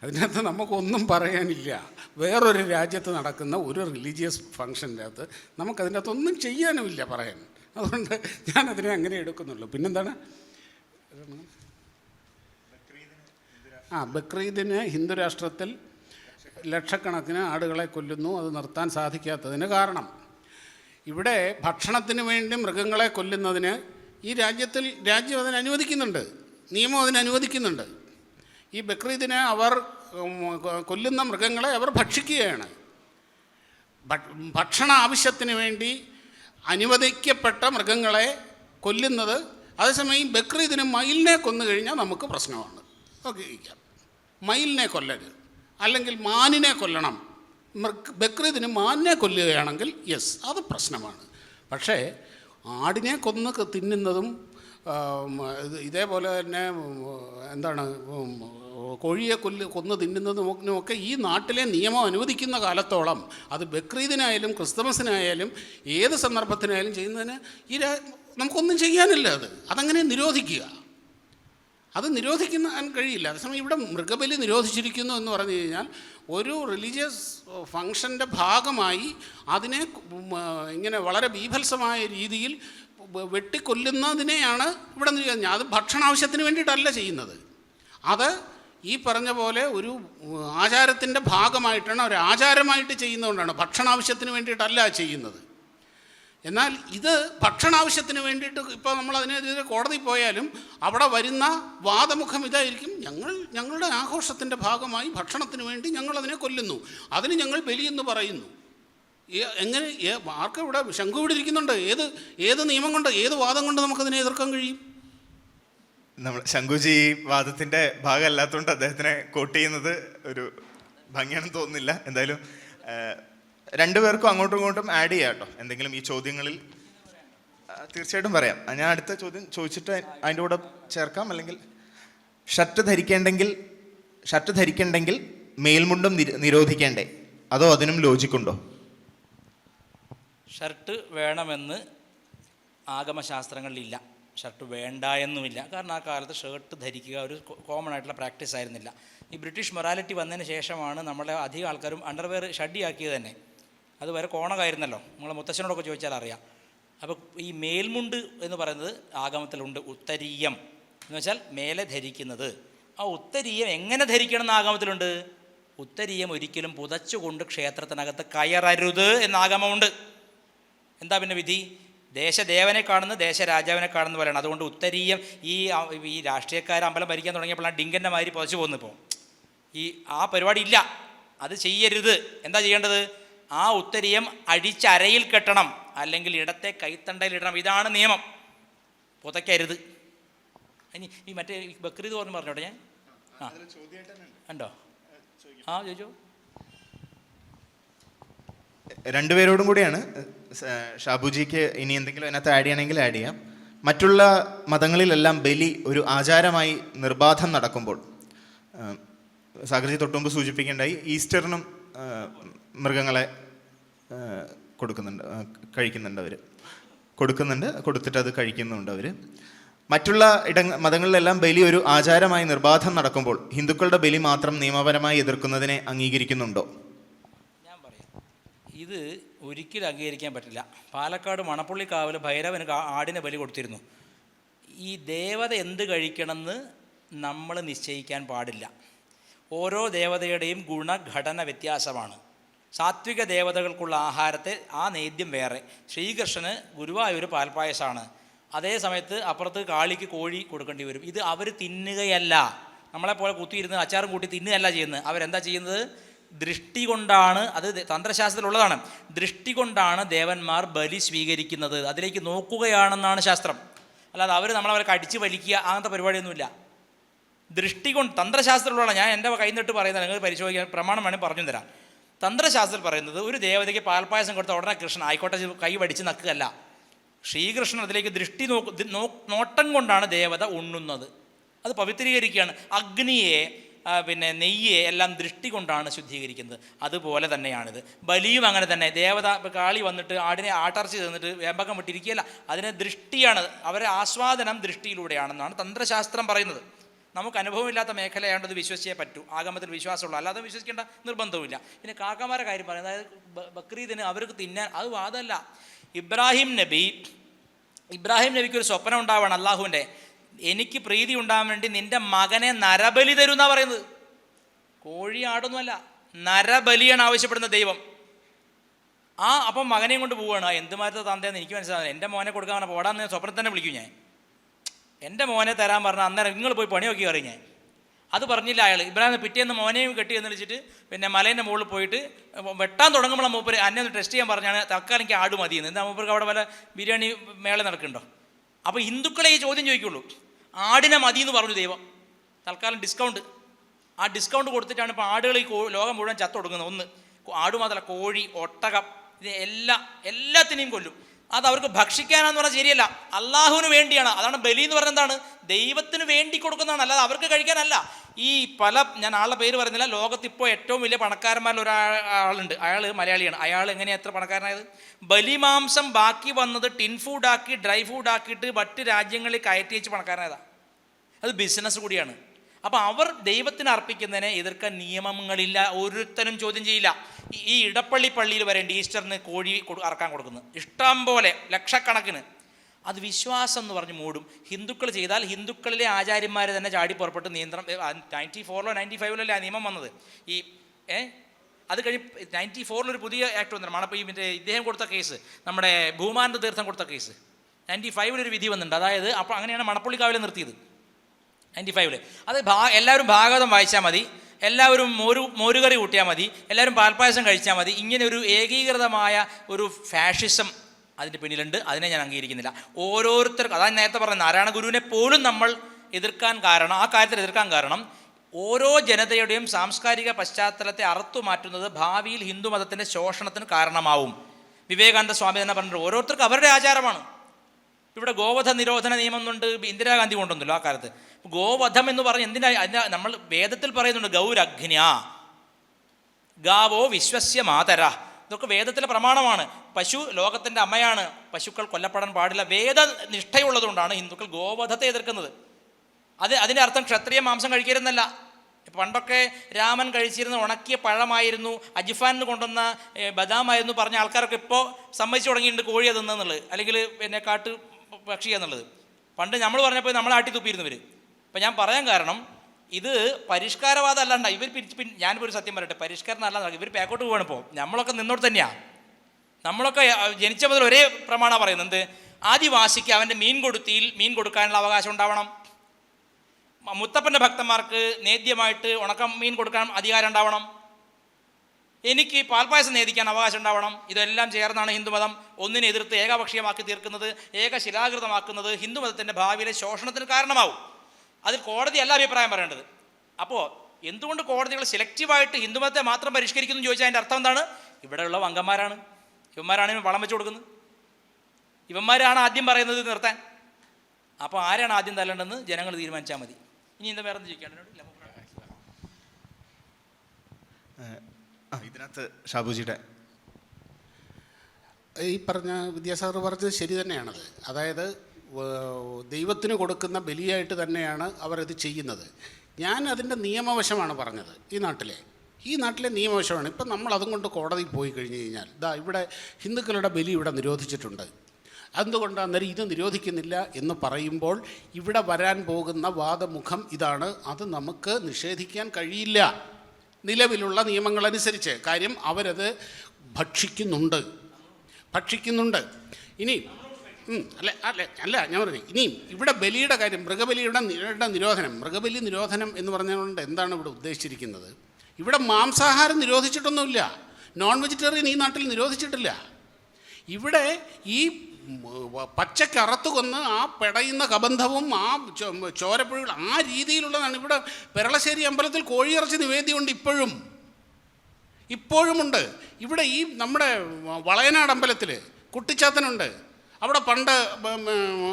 അതിനകത്ത് നമുക്കൊന്നും പറയാനില്ല. വേറൊരു രാജ്യത്ത് നടക്കുന്ന ഒരു റിലീജിയസ് ഫങ്ഷന്റെ അകത്ത് നമുക്കതിന്റെ അകത്ത് ഒന്നും ചെയ്യാനുമില്ല പറയാൻ. അതുകൊണ്ട് ഞാനതിനെ അങ്ങനെ എടുക്കുന്നുള്ളൂ. പിന്നെന്താണ്? ആ ബക്രീദിന് ഹിന്ദുരാഷ്ട്രത്തിൽ ലക്ഷക്കണക്കിന് ആടുകളെ കൊല്ലുന്നു. അത് നിർത്താൻ സാധിക്കാത്തതിന് കാരണം. ഇവിടെ ഭക്ഷണത്തിന് വേണ്ടി മൃഗങ്ങളെ കൊല്ലുന്നതിന് ഈ രാജ്യത്തിൽ രാജ്യം അതിന് അനുവദിക്കുന്നുണ്ട് നിയമം അതിന് അനുവദിക്കുന്നുണ്ട് ഈ ബക്രീദിനെ അവർ കൊല്ലുന്ന മൃഗങ്ങളെ അവർ ഭക്ഷിക്കുകയാണ്. ഭക്ഷണ ആവശ്യത്തിന് വേണ്ടി അനുവദിക്കപ്പെട്ട മൃഗങ്ങളെ കൊല്ലുന്നത് അതേസമയം ബക്രീദിന് മയിലിനെ കൊന്നു കഴിഞ്ഞാൽ നമുക്ക് പ്രശ്നമാണ്. ഓക്കെ മയിലിനെ കൊല്ലരുത്. അല്ലെങ്കിൽ മാനിനെ കൊല്ലണം. ബക്രീദിന് മാനിനെ കൊല്ലുകയാണെങ്കിൽ യെസ് അത് പ്രശ്നമാണ്. പക്ഷേ ആടിനെ കൊന്ന് തിന്നുന്നതും ഇതേപോലെ തന്നെ എന്താണ് കോഴിയെ കൊല്ല് കൊന്ന് തിന്നുന്നതും ഒക്കെ- ഈ നാട്ടിലെ നിയമം അനുവദിക്കുന്ന കാലത്തോളം അത് ബക്രീദിനായാലും ക്രിസ്തുമസിനായാലും ഏത് സന്ദർഭത്തിനായാലും ചെയ്യുന്നതിന് ഈ നമുക്കൊന്നും ചെയ്യാനില്ല അത്. അതങ്ങനെ നിരോധിക്കുക. അത് നിരോധിക്കാൻ കഴിയില്ല. അതേസമയം ഇവിടെ മൃഗബലി നിരോധിച്ചിരിക്കുന്നു എന്ന് പറഞ്ഞു കഴിഞ്ഞാൽ ഒരു റിലീജിയസ് ഫങ്ഷന്റെ ഭാഗമായി അതിനെ ഇങ്ങനെ വളരെ ബീഭത്സമായ രീതിയിൽ വെട്ടിക്കൊല്ലുന്നതിനെയാണ് ഇവിടെ അത് ഭക്ഷണാവശ്യത്തിന് വേണ്ടിയിട്ടല്ല ചെയ്യുന്നത്. അത് ഈ പറഞ്ഞ പോലെ ഒരു ആചാരത്തിന്റെ ഭാഗമായിട്ടാണ് ഒരു ആചാരമായിട്ട് ചെയ്യുന്നതുകൊണ്ടാണ്. ഭക്ഷണാവശ്യത്തിന് വേണ്ടിയിട്ടല്ല ചെയ്യുന്നത്. എന്നാൽ ഇത് ഭക്ഷണാവശ്യത്തിന് വേണ്ടിയിട്ട് ഇപ്പോൾ നമ്മൾ അതിനെതിരെ കോടതി പോയാലും അവിടെ വരുന്ന വാദമുഖം ഇതായിരിക്കും. ഞങ്ങൾ ഞങ്ങളുടെ ആഘോഷത്തിന്റെ ഭാഗമായി ഭക്ഷണത്തിന് വേണ്ടി ഞങ്ങളതിനെ കൊല്ലുന്നു. അതിന് ഞങ്ങൾ ബലിയെന്ന് പറയുന്നു. എങ്ങനെ ആർക്കും ഇവിടെ ശംഖു ഇരിക്കുന്നുണ്ട്? ഏത് ഏത് നിയമം കൊണ്ട് ഏത് വാദം കൊണ്ട് നമുക്കതിനെ എതിർക്കാൻ കഴിയും? നമ്മൾ ശങ്കുജി ഈ വാദത്തിന്റെ ഭാഗമല്ലാത്തതുകൊണ്ട് അദ്ദേഹത്തിനെ കോട്ട് ചെയ്യുന്നത് ഒരു ഭംഗിയാണെന്ന് തോന്നുന്നില്ല. എന്തായാലും രണ്ടുപേർക്കും അങ്ങോട്ടും ഇങ്ങോട്ടും ആഡ് ചെയ്യാം കേട്ടോ. എന്തെങ്കിലും ഈ ചോദ്യങ്ങളിൽ തീർച്ചയായിട്ടും പറയാം. ഞാൻ അടുത്ത ചോദ്യം ചോദിച്ചിട്ട് അതിന്റെ കൂടെ ചേർക്കാം. അല്ലെങ്കിൽ ഷർട്ട് ധരിക്കേണ്ടെങ്കിൽ ഷർട്ട് ധരിക്കണ്ടെങ്കിൽ മേൽമുണ്ടും നിര- നിരോധിക്കേണ്ടേ? അതോ അതിനും ലോജിക്കുണ്ടോ ഷർട്ട് വേണമെന്ന് ആഗമശാസ്ത്രങ്ങളിലില്ല ഷർട്ട് വേണ്ട എന്നുമില്ല. കാരണം ആ കാലത്ത് ഷർട്ട് ധരിക്കുക ഒരു കോമൺ ആയിട്ടുള്ള പ്രാക്ടീസ് ആയിരുന്നില്ല. ഈ ബ്രിട്ടീഷ് മൊറാലിറ്റി വന്നതിന് ശേഷമാണ് നമ്മളെ അധികം ആൾക്കാരും അണ്ടർവെയർ ഷഡിയാക്കിയത് തന്നെ. അത് വരെ കോണകായിരുന്നല്ലോ. നമ്മളെ മുത്തശ്ശനോടൊക്കെ ചോദിച്ചാൽ അറിയാം. അപ്പോൾ ഈ മേൽമുണ്ട് എന്ന് പറയുന്നത് ആഗമത്തിലുണ്ട്. ഉത്തരീയം. എന്ന് വെച്ചാൽ മേലെ ധരിക്കുന്നത്. ആ ഉത്തരീയം എങ്ങനെ ധരിക്കണം എന്ന് ആഗമത്തിലുണ്ട്? ഉത്തരീയം ഒരിക്കലും പുതച്ചുകൊണ്ട് ക്ഷേത്രത്തിനകത്ത് കയറരുത് എന്ന ആഗമമുണ്ട്. എന്താ പിന്നെ വിധി? ദേശദേവനെ കാണുന്നു ദേശരാജാവിനെ കാണുന്ന പോലെയാണ്. അതുകൊണ്ട് ഉത്തരീയം ഈ ഈ രാഷ്ട്രീയക്കാർ അമ്പലം ഭരിക്കാൻ തുടങ്ങിയപ്പോഴാണ് ഡിങ്കന്റെ മാതിരി പുതച്ചു പോകുന്നു ഇപ്പോൾ ഈ ആ പരിപാടി ഇല്ല. അത് ചെയ്യരുത്. എന്താ ചെയ്യേണ്ടത്? ആ ഉത്തരീയം അടിച്ചരയിൽ കെട്ടണം. അല്ലെങ്കിൽ ഇടത്തെ കൈത്തണ്ടയിൽ ഇടണം. ഇതാണ് നിയമം. പുതയ്ക്കരുത്. ഇനി ഈ മറ്റേ ബക്രീദ് പറഞ്ഞു പറഞ്ഞോട്ടെ ഞാൻ? ആ. ഉണ്ടോ. ആ ചോദിച്ചോ. രണ്ടുപേരോടും കൂടിയാണ്. ഷാബുജിക്ക് ഇനി എന്തെങ്കിലും അതിനകത്ത് ആഡ് ചെയ്യണമെങ്കിൽ ആഡ് ചെയ്യാം. മറ്റുള്ള മതങ്ങളിലെല്ലാം ബലി ഒരു ആചാരമായി നിർബാധം നടക്കുമ്പോൾ സാഗർജി തൊട്ടുമുമ്പ് സൂചിപ്പിക്കേണ്ടായി ഈസ്റ്ററിനും മൃഗങ്ങളെ കൊടുക്കുന്നുണ്ട് കഴിക്കുന്നുണ്ട് അവർ കൊടുക്കുന്നുണ്ട് കൊടുത്തിട്ട് അത് കഴിക്കുന്നുണ്ട് അവർ മറ്റുള്ള ഇട മതങ്ങളിലെല്ലാം ബലി ഒരു ആചാരമായി നിർബാധം നടക്കുമ്പോൾ ഹിന്ദുക്കളുടെ ബലി മാത്രം നിയമപരമായി എതിർക്കുന്നതിനെ അംഗീകരിക്കുന്നുണ്ടോ? ഞാൻ പറയാം. ഇത് ഒരിക്കലും അംഗീകരിക്കാൻ പറ്റില്ല. പാലക്കാട് മണപ്പുള്ളിക്കാവിൽ ഭൈരവന് ആടിനെ ബലി കൊടുത്തിരുന്നു. ഈ ദേവത എന്ത് കഴിക്കണമെന്ന് നമ്മൾ നിശ്ചയിക്കാൻ പാടില്ല. ഓരോ ദേവതയുടെയും ഗുണഘടന വ്യത്യാസമാണ്. സാത്വിക ദേവതകൾക്കുള്ള ആഹാരത്തെ ആ നേദ്യം വേറെ. ശ്രീകൃഷ്ണന് ഗുരുവായൂർ പാൽപ്പായസമാണ് അതേ സമയത്ത് അപ്പുറത്ത് കാളിക്ക് കോഴി കൊടുക്കേണ്ടി വരും. ഇത് അവർ തിന്നുകയല്ല. നമ്മളെപ്പോലെ കുത്തിയിരുന്ന് അച്ചാറും കൂട്ടി തിന്നുകയല്ല ചെയ്യുന്നത്. അവരെന്താ ചെയ്യുന്നത്? ദൃഷ്ടി കൊണ്ടാണ് അത് തന്ത്രശാസ്ത്രത്തിലുള്ളതാണ്. ദൃഷ്ടി കൊണ്ടാണ് ദേവന്മാർ ബലി സ്വീകരിക്കുന്നത്. അതിലേക്ക് നോക്കുകയാണെന്നാണ് ശാസ്ത്രം. അല്ലാതെ അവർ നമ്മളവരെ കടിച്ചു വലിക്കുക അങ്ങനത്തെ പരിപാടിയൊന്നുമില്ല. ദൃഷ്ടി കൊണ്ട് തന്ത്രശാസ്ത്രമുള്ള ഞാൻ എന്റെ കൈ നിട്ട് പറയുന്നത് നിങ്ങൾ പരിശോധിക്കാൻ പ്രമാണം വേണമെങ്കിൽ പറഞ്ഞു തരാം. തന്ത്രശാസ്ത്രം പറയുന്നത് ഒരു ദേവതയ്ക്ക് പാൽപ്പായസം കൊടുത്ത ഉടനെ കൃഷ്ണൻ ആയിക്കോട്ടെ കൈ വടിച്ച് നക്കുകയല്ല. ശ്രീകൃഷ്ണൻ അതിലേക്ക് ദൃഷ്ടി നോക്ക് നോട്ടം കൊണ്ടാണ് ദേവത ഉണ്ണുന്നത്. അത് പവിത്രീകരിക്കുകയാണ്. അഗ്നിയെ പിന്നെ നെയ്യെ എല്ലാം ദൃഷ്ടി കൊണ്ടാണ് ശുദ്ധീകരിക്കുന്നത്. അതുപോലെ തന്നെയാണിത്. ബലിയും അങ്ങനെ തന്നെ. ദേവത കാളി വന്നിട്ട് ആടിനെ ആട്ടർച്ച തന്നിട്ട് വേമ്പക്കം വിട്ടിരിക്കുകയല്ല അതിനെ ദൃഷ്ടിയാണ്. അവരെ ആസ്വാദനം ദൃഷ്ടിയിലൂടെയാണെന്നാണ് തന്ത്രശാസ്ത്രം പറയുന്നത്. നമുക്ക് അനുഭവമില്ലാത്ത മേഖലയാണ്ട് വിശ്വസിച്ചേ പറ്റൂ. ആഗമത്തിൽ വിശ്വാസമുള്ള. അല്ലാതെ വിശ്വസിക്കേണ്ട നിർബന്ധവുമില്ല. പിന്നെ കാക്കമാരെ കാര്യം പറയുന്നത്. അതായത് ബക്രീദിന് അവർക്ക് തിന്നാൻ അത് വാദമല്ല. ഇബ്രാഹിം നബി ഇബ്രാഹിം നബിക്ക് ഒരു സ്വപ്നം ഉണ്ടാവണം അള്ളാഹുവിന്റെ എനിക്ക് പ്രീതി ഉണ്ടാകാൻ വേണ്ടി നിന്റെ മകനെ നരബലി തരുമെന്നാ പറയുന്നത്. കോഴി ആടൊന്നുമല്ല നരബലിയാണ് ആവശ്യപ്പെടുന്ന ദൈവം. ആ അപ്പം മകനെയും കൊണ്ട് പോവുകയാണ്. ആ എന്തുമാരത്തെ തന്തയെന്ന് എനിക്ക് മനസ്സിലാവുന്നത് എന്റെ മോനെ കൊടുക്കാൻ പറഞ്ഞാൽ പോടാന്ന് സ്വപ്നം തന്നെ വിളിക്കും ഞാൻ. എന്റെ മോനെ തരാൻ പറഞ്ഞാൽ അന്നേരം നിങ്ങൾ പോയി പണി നോക്കി പറയും ഞാൻ. അത് പറഞ്ഞില്ല അയാൾ. ഇബ്രാഹിം പിറ്റേന്ന് മോനെയും കെട്ടി എന്ന് വിളിച്ചിട്ട് പിന്നെ മലേന്റെ മുകളിൽ പോയിട്ട് വെട്ടാൻ തുടങ്ങുമ്പോൾ മൂപ്പർ അന്നെ ഒന്ന് ടെസ്റ്റ് ചെയ്യാൻ പറഞ്ഞാണ് തൽക്കാലം എനിക്ക് ആട് മതിയെന്ന്. എന്താ മൂപ്പർക്ക് അവിടെ വല്ല ബിരിയാണി മേള നടക്കുന്നുണ്ടോ? അപ്പോൾ ഹിന്ദുക്കളെ ഈ ചോദ്യം ചോദിക്കുള്ളൂ. ആടിനെ മതി എന്ന് പറഞ്ഞു ദൈവം. തൽക്കാലം ഡിസ്കൗണ്ട് ആ ഡിസ്കൗണ്ട് കൊടുത്തിട്ടാണ് ഇപ്പോൾ ആടുകൾ ഈ ലോകം മുഴുവൻ ചത്തൊടുങ്ങുന്നത്. ഒന്ന് ആട് മാത്രമല്ല കോഴി ഒട്ടകം ഇത് എല്ലാ എല്ലാത്തിനെയും കൊല്ലും. അത് അവർക്ക് ഭക്ഷിക്കാനാന്ന് പറഞ്ഞാൽ ശരിയല്ല. അള്ളാഹുവിന് വേണ്ടിയാണ്. അതാണ് ബലി എന്ന് പറഞ്ഞാൽ എന്താണ്? ദൈവത്തിന് വേണ്ടി കൊടുക്കുന്നതാണ്. അല്ലാതെ അവർക്ക് കഴിക്കാനല്ല. ഈ പല ഞാൻ ആളുടെ പേര് പറയുന്നില്ല. ലോകത്ത് ഇപ്പോൾ ഏറ്റവും വലിയ പണക്കാരന്മാരിൽ ഒരാളുണ്ട് അയാൾ മലയാളിയാണ്. അയാൾ എങ്ങനെയാണ് എത്ര പണക്കാരനായത്? ബലിമാംസം ബാക്കി വന്നത് ടിൻ ഫുഡാക്കി ഡ്രൈ ഫുഡാക്കിയിട്ട് മറ്റ് രാജ്യങ്ങളിൽ കയറ്റി വെച്ച് പണക്കാരനായതാണ് അത് ബിസിനസ് കൂടിയാണ്. അപ്പോൾ അവർ ദൈവത്തിന് അർപ്പിക്കുന്നതിനെ എതിർക്കാൻ നിയമങ്ങളില്ല ഒരുത്തനും ചോദ്യം ചെയ്യില്ല. ഈ- ഇടപ്പള്ളി പള്ളിയിൽ വരേണ്ട ഈസ്റ്ററിന് കോഴി അറക്കാൻ കൊടുക്കുന്നത് ഇഷ്ടം പോലെ ലക്ഷക്കണക്കിന്. അത് വിശ്വാസം എന്ന് പറഞ്ഞ് മൂടും. ഹിന്ദുക്കൾ ചെയ്താൽ ഹിന്ദുക്കളിലെ ആചാര്യന്മാർ തന്നെ ചാടി പുറപ്പെട്ട് നിയന്ത്രണം നയന്റി ഫോറിലോ നയന്റി ഫൈവിലല്ലേ ആ നിയമം വന്നത്? ഈ ഏ? അത് കഴിഞ്ഞ് നയന്റി ഫോറിലൊരു പുതിയ ആക്ട് വന്നിട്ടുണ്ട്. അപ്പോൾ ഈ മറ്റേ ഇദ്ദേഹം കൊടുത്ത കേസ് നമ്മുടെ ഭൂമാനന്ദ തീർത്ഥം കൊടുത്ത കേസ് നയന്റി ഫൈവിലൊരു വിധി വന്നിട്ടുണ്ട്. അതായത് അപ്പോൾ അങ്ങനെയാണ് മണപ്പുള്ളിക്കാവിലെ നിർത്തിയത്. നയന്റി ഫൈവിൽ അത് ഭാ എല്ലാവരും ഭാഗവതം വായിച്ചാൽ മതി. എല്ലാവരും മോരു മോരുകറി കൂട്ടിയാൽ മതി. എല്ലാവരും പാൽപ്പായസം കഴിച്ചാൽ മതി. ഇങ്ങനെ ഒരു ഏകീകൃതമായ ഒരു ഫാഷിസം അതിന്റെ പിന്നിലുണ്ട്. അതിനെ ഞാൻ അംഗീകരിക്കുന്നില്ല. ഓരോരുത്തർക്കും അതാണ് നേരത്തെ പറഞ്ഞ നാരായണ ഗുരുവിനെ പോലും നമ്മൾ എതിർക്കാൻ കാരണം ആ കാര്യത്തിൽ എതിർക്കാൻ കാരണം ഓരോ ജനതയുടെയും സാംസ്കാരിക പശ്ചാത്തലത്തെ അറുത്തു മാറ്റുന്നത് ഭാവിയിൽ ഹിന്ദു മതത്തിന്റെ ശോഷണത്തിന് കാരണമാവും. വിവേകാനന്ദ സ്വാമി തന്നെ പറഞ്ഞിട്ടുണ്ട് ഓരോരുത്തർക്കും അവരുടെ ആചാരമാണ്. ഇവിടെ ഗോവധ നിരോധന നിയമം എന്നുണ്ട് ഇന്ദിരാഗാന്ധി കൊണ്ടുവന്നല്ലോ ആ കാലത്ത്. ഗോവധം എന്ന് പറഞ്ഞ് എന്തിനാ അതിന് നമ്മൾ വേദത്തിൽ പറയുന്നുണ്ട് ഗൗരഗ്നിയ ഗാവോ വിശ്വസ്യ മാതര. ഇതൊക്കെ വേദത്തിലെ പ്രമാണമാണ്. പശു ലോകത്തിന്റെ അമ്മയാണ് പശുക്കൾ കൊല്ലപ്പെടാൻ പാടില്ല. വേദനിഷ്ഠയുള്ളതുകൊണ്ടാണ് ഹിന്ദുക്കൾ ഗോവധത്തെ എതിർക്കുന്നത്. അത് അതിന്റെ അർത്ഥം ക്ഷത്രിയ മാംസം കഴിക്കരുതെന്നല്ല. പണ്ടൊക്കെ രാമൻ കഴിച്ചിരുന്ന ഉണക്കിയ പഴമായിരുന്നു അജിഫാനിന് കൊണ്ടുവന്ന ബദാമായിരുന്നു പറഞ്ഞ ആൾക്കാരൊക്കെ ഇപ്പോൾ സമ്മതിച്ചു തുടങ്ങിയിട്ടുണ്ട് കോഴി അതെന്നുള്ളത് അല്ലെങ്കിൽ പിന്നെ കാട്ട് പക്ഷി എന്നുള്ളത്. പണ്ട് നമ്മൾ പറഞ്ഞപ്പോൾ നമ്മൾ ആട്ടി തുപ്പിയിരുന്നവർ അപ്പം ഞാൻ പറയാൻ കാരണം ഇത് പരിഷ്കാരവാദം അല്ലാണ്ട ഇവർ പിരിച്ച് പിൻ ഞാനിപ്പോൾ ഒരു സത്യം പറയട്ടെ പരിഷ്കരണം അല്ലാണ്ട് ഇവർ പാക്കോട്ട് പോവാണ് ഇപ്പോൾ. നമ്മളൊക്കെ നിന്നോട് തന്നെയാണ് നമ്മളൊക്കെ ജനിച്ച മുതൽ ഒരേ പ്രമാണ പറയുന്നത്. ആദിവാസിക്ക് അവന്റെ മീൻ കൊടുത്തിയിൽ മീൻ കൊടുക്കാനുള്ള അവകാശം ഉണ്ടാവണം. മുത്തപ്പന്റെ ഭക്തന്മാർക്ക് നേദ്യമായിട്ട് ഉണക്കം മീൻ കൊടുക്കാൻ അധികാരം ഉണ്ടാവണം. എനിക്ക് പാൽപ്പായസം നേദിക്കാൻ അവകാശം ഉണ്ടാവണം. ഇതെല്ലാം ചേർന്നാണ് ഹിന്ദുമതം ഒന്നിനെ എതിർത്ത് ഏകപക്ഷീയമാക്കി തീർക്കുന്നത് ഏകശിലാകൃതമാക്കുന്നത് ഹിന്ദുമതത്തിന്റെ ഭാവിയിലെ ശോഷണത്തിന് കാരണമാവും. അതിൽ കോടതി അല്ല അഭിപ്രായം പറയേണ്ടത്. അപ്പോൾ എന്തുകൊണ്ട് കോടതികൾ സെലക്റ്റീവായിട്ട് ഹിന്ദുമതത്തെ മാത്രം പരിഷ്കരിക്കുന്നു ചോദിച്ചാൽ അതിന്റെ അർത്ഥം എന്താണ്? ഇവിടെയുള്ള വങ്കന്മാരാണ്. ഇവന്മാരാണ് വളം വെച്ച് കൊടുക്കുന്നത്. ഇവന്മാരാണ് ആദ്യം പറയുന്നത് നിർത്താൻ. അപ്പോൾ ആരാണ് ആദ്യം തല്ലേണ്ടതെന്ന് ജനങ്ങൾ തീരുമാനിച്ചാൽ മതി. ഇനി എന്താ വേറെ ചോദിക്കാണ്ട് ഇതിനകത്ത് ഷാബുജിയുടെ ഈ പറഞ്ഞ വിദ്യാസാഗർ പറഞ്ഞത് ശരി തന്നെയാണത്. അതായത് ദൈവത്തിന് കൊടുക്കുന്ന ബലിയായിട്ട് തന്നെയാണ് അവരത് ചെയ്യുന്നത്. ഞാൻ അതിന്റെ നിയമവശമാണ് പറഞ്ഞത് ഈ നാട്ടിലെ. ഈ നാട്ടിലെ നിയമവശമാണ്. ഇപ്പം നമ്മൾ അതും കൊണ്ട് കോടതിയിൽ പോയി കഴിഞ്ഞ് കഴിഞ്ഞാൽ ഇതാ ഇവിടെ ഹിന്ദുക്കളുടെ ബലി ഇവിടെ നിരോധിച്ചിട്ടുണ്ട്. അതുകൊണ്ട് അന്നേരം ഇത് നിരോധിക്കുന്നില്ല എന്ന് പറയുമ്പോൾ ഇവിടെ വരാൻ പോകുന്ന വാദമുഖം ഇതാണ്. അത് നമുക്ക് നിഷേധിക്കാൻ കഴിയില്ല. നിലവിലുള്ള നിയമങ്ങളനുസരിച്ച്. കാര്യം അവരത് ഭക്ഷിക്കുന്നുണ്ട്. ഭക്ഷിക്കുന്നുണ്ട്. ഇനി അല്ല അല്ല അല്ല ഞാൻ പറഞ്ഞു ഇനിയും ഇവിടെ ബലിയുടെ കാര്യം മൃഗബലിയുടെ നിരോധനം മൃഗബലി നിരോധനം എന്ന് പറഞ്ഞുകൊണ്ട് എന്താണ് ഇവിടെ ഉദ്ദേശിച്ചിരിക്കുന്നത്? ഇവിടെ മാംസാഹാരം നിരോധിച്ചിട്ടൊന്നുമില്ല. നോൺ വെജിറ്റേറിയൻ ഈ നാട്ടിൽ നിരോധിച്ചിട്ടില്ല. ഇവിടെ ഈ പച്ചക്ക് അറത്തു കൊന്ന് ആ പെടയുന്ന കബന്ധവും ആ ചോരപ്പുഴകൾ ആ രീതിയിലുള്ളതാണ്. ഇവിടെ പെരളശ്ശേരി അമ്പലത്തിൽ കോഴിയിറച്ചി നിവേദ്യമുണ്ട് ഇപ്പോഴും. ഇപ്പോഴുമുണ്ട്. ഇവിടെ ഈ നമ്മുടെ വളയനാട് അമ്പലത്തിൽ കുട്ടിച്ചാത്തനുണ്ട്. അവിടെ പണ്ട്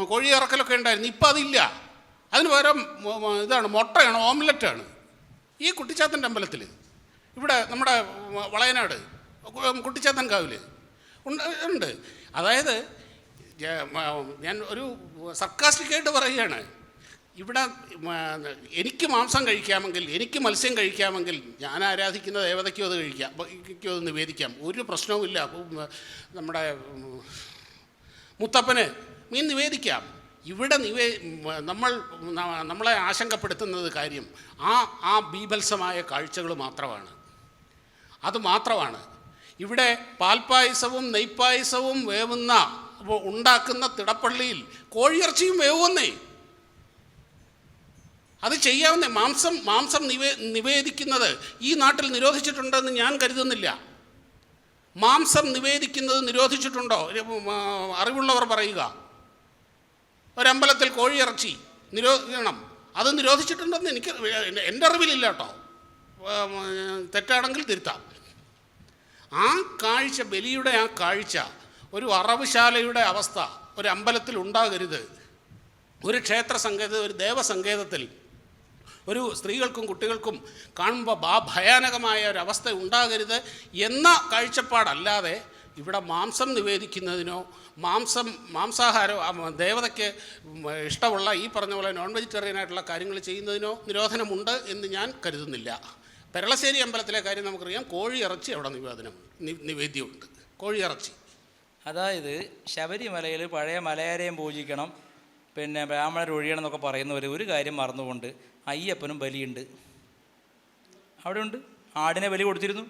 കോഴി ഇറക്കലൊക്കെ ഉണ്ടായിരുന്നു. ഇപ്പം അതില്ല. അതിന് പകരം ഇതാണ് മുട്ടയാണ് ഓംലറ്റാണ്. ഈ കുട്ടിച്ചാത്തന്റെ അമ്പലത്തിൽ ഇവിടെ നമ്മുടെ വളയനാട് കുട്ടിച്ചാത്തൻ കാവിൽ ഉണ്ട്. അതായത് ഞാൻ ഒരു സർക്കാസ്റ്റിക്കായിട്ട് പറയുകയാണ്. ഇവിടെ എനിക്ക് മാംസം കഴിക്കാമെങ്കിൽ എനിക്ക് മത്സ്യം കഴിക്കാമെങ്കിൽ ഞാൻ ആരാധിക്കുന്ന ദേവതയ്ക്കും അത് കഴിക്കാം. അത് നിവേദിക്കാം. ഒരു പ്രശ്നവുമില്ല. നമ്മുടെ മുത്തപ്പന് മീൻ നിവേദിക്കാം. ഇവിടെ നിവേ നമ്മൾ നമ്മളെ ആശങ്കപ്പെടുത്തുന്നത് കാര്യം ആ ആ ബീഭത്സമായ കാഴ്ചകൾ മാത്രമാണ്. അത് മാത്രമാണ്. ഇവിടെ പാൽപ്പായസവും നെയ്പ്പായസവും വേവുന്ന ഉണ്ടാക്കുന്ന തിടപ്പള്ളിയിൽ കോഴിയിറച്ചിയും വേവുന്നേ അത് ചെയ്യാവുന്ന. മാംസം മാംസം നിവേ നിവേദിക്കുന്നത് ഈ നാട്ടിൽ നിരോധിച്ചിട്ടുണ്ടെന്ന് ഞാൻ കരുതുന്നില്ല. മാംസം നിവേദിക്കുന്നത് നിരോധിച്ചിട്ടുണ്ടോ? അറിവുള്ളവർ പറയുക. ഒരമ്പലത്തിൽ കോഴിയിറച്ചി നിരോധിക്കണം. അത് നിരോധിച്ചിട്ടുണ്ടെന്ന് എനിക്ക് എന്റെ അറിവിലില്ല കേട്ടോ. തെറ്റാണെങ്കിൽ തിരുത്താം. ആ കാഴ്ച ബലിയുടെ ആ കാഴ്ച ഒരു അറവുശാലയുടെ അവസ്ഥ ഒരു അമ്പലത്തിൽ ഉണ്ടാകരുത്. ഒരു ക്ഷേത്ര സങ്കേത ഒരു ദേവസങ്കേതത്തിൽ ഒരു സ്ത്രീകൾക്കും കുട്ടികൾക്കും കാണുമ്പോൾ ബാ ഭയാനകമായ ഒരവസ്ഥ ഉണ്ടാകരുത് എന്ന കാഴ്ചപ്പാടല്ലാതെ ഇവിടെ മാംസം നിവേദിക്കുന്നതിനോ മാംസം മാംസാഹാരം ആ, ദേവതയ്ക്ക് ഇഷ്ടമുള്ള ഈ പറഞ്ഞ പോലെ നോൺ വെജിറ്റേറിയൻ ആയിട്ടുള്ള കാര്യങ്ങൾ ചെയ്യുന്നതിനോ നിരോധനമുണ്ട് എന്ന് ഞാൻ കരുതുന്നില്ല. പെരളശ്ശേരി അമ്പലത്തിലെ കാര്യം നമുക്കറിയാം കോഴി ഇറച്ചി അവിടെ നിവേദനം നിവേദ്യമുണ്ട്. കോഴി കോഴിയിറച്ചി. അതായത് ശബരിമലയിൽ പഴയ മലയാരെയും പൂജിക്കണം പിന്നെ ബ്രാഹ്മണർ ഒഴിയണം എന്നൊക്കെ പറയുന്നവർ ഒരു കാര്യം മറന്നുകൊണ്ട് അയ്യപ്പനും ബലിയുണ്ട്. അവിടെ ഉണ്ട് ആടിനെ ബലി കൊടുത്തിരുന്നു.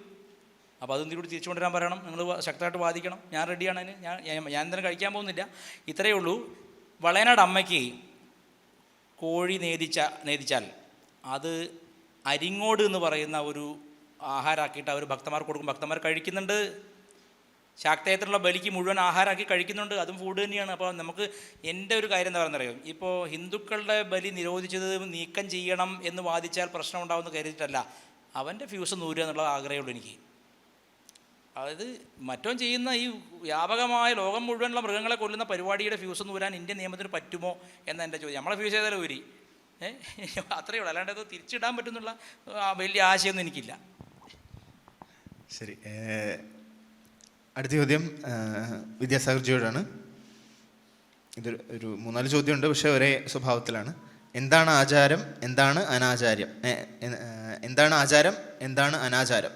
അപ്പോൾ അതൊന്നും കൂടി തിരിച്ചു കൊണ്ടുവരാൻ പറയണം. നിങ്ങൾ ശക്തമായിട്ട് വാദിക്കണം. ഞാൻ റെഡിയാണ് അതിന്. ഞാൻ ഞാൻ- തന്നെ കഴിക്കാൻ പോകുന്നില്ല. ഇത്രയേ ഉള്ളൂ. വളയനാട് അമ്മയ്ക്ക് കോഴി നേദിച്ച നേദിച്ചാൽ അത് അരിങ്ങോട് എന്ന് പറയുന്ന ഒരു ആഹാരമാക്കിയിട്ട് അവർ ഭക്തന്മാർ കൊടുക്കും. ഭക്തന്മാർ കഴിക്കുന്നുണ്ട്. ശാക്തയത്തിലുള്ള ബലിക്ക് മുഴുവൻ ആഹാരമാക്കി കഴിക്കുന്നുണ്ട്. അതും ഫുഡ് തന്നെയാണ്. അപ്പോൾ നമുക്ക് എന്റെ ഒരു കാര്യം എന്താ പറയുന്നറിയോ? ഇപ്പോൾ ഹിന്ദുക്കളുടെ ബലി നിരോധിച്ചത് നീക്കം ചെയ്യണം എന്ന് വാദിച്ചാൽ പ്രശ്നം ഉണ്ടാവുമെന്ന് കരുതിയിട്ടല്ല. അവന്റെ ഫ്യൂസ് നൂരുക എന്നുള്ള ആഗ്രഹമുള്ളൂ എനിക്ക്. അതായത് മറ്റോ ചെയ്യുന്ന ഈ വ്യാപകമായ ലോകം മുഴുവനുള്ള മൃഗങ്ങളെ കൊല്ലുന്ന പരിപാടിയുടെ ഫ്യൂസ് നൂരാൻ ഇന്ത്യൻ നിയമത്തിന് പറ്റുമോ എന്ന എന്റെ ചോദ്യം. നമ്മളെ ഫ്യൂസ് ചെയ്താലും ഊരി ഏഹ് അത്രയേ ഉള്ളൂ. അല്ലാണ്ട് അത് തിരിച്ചിടാൻ പറ്റുന്നുള്ള വലിയ ആശയമൊന്നും എനിക്കില്ല. ശരി. അടുത്ത ചോദ്യം വിദ്യാസാഗർജിയോടാണ് ഇത് ഒരു മൂന്നാൽ ചോദ്യമുണ്ട് പക്ഷേ ഒരേ സ്വഭാവത്തിലാണ്. എന്താണ് ആചാരം എന്താണ് അനാചാര്യം? എന്താണ് ആചാരം എന്താണ് അനാചാരം?